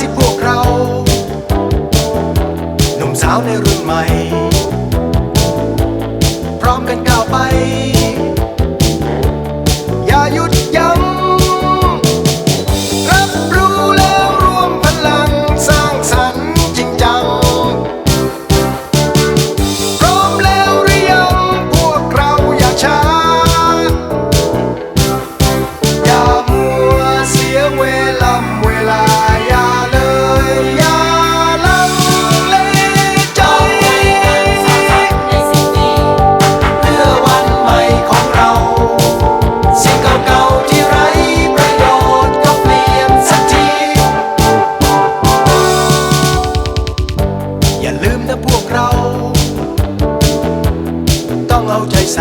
สิพวกเรา หนุ่มสาวในรุ่นใหม่ ใส